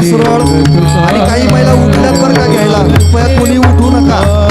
सरळ आणि काही महिला उठल्यात बरं का घ्यायला. कृपया कोणी उठू नका.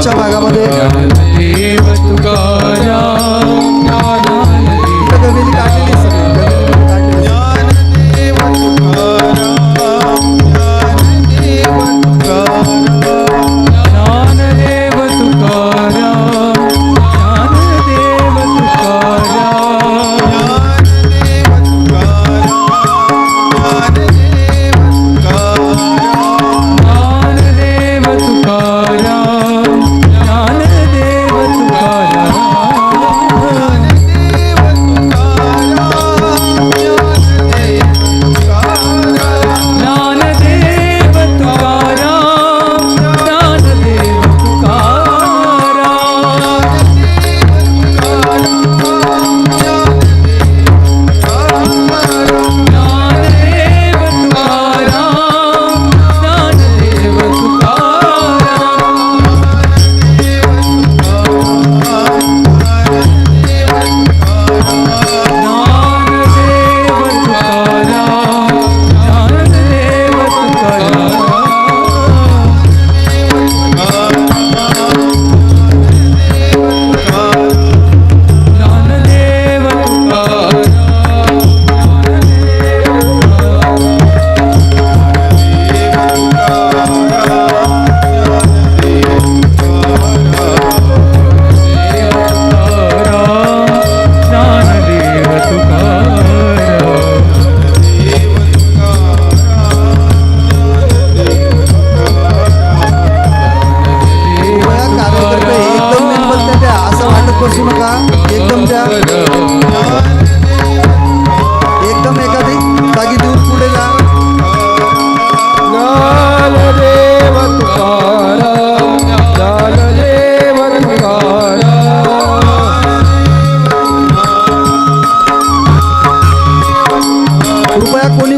叫大哥。é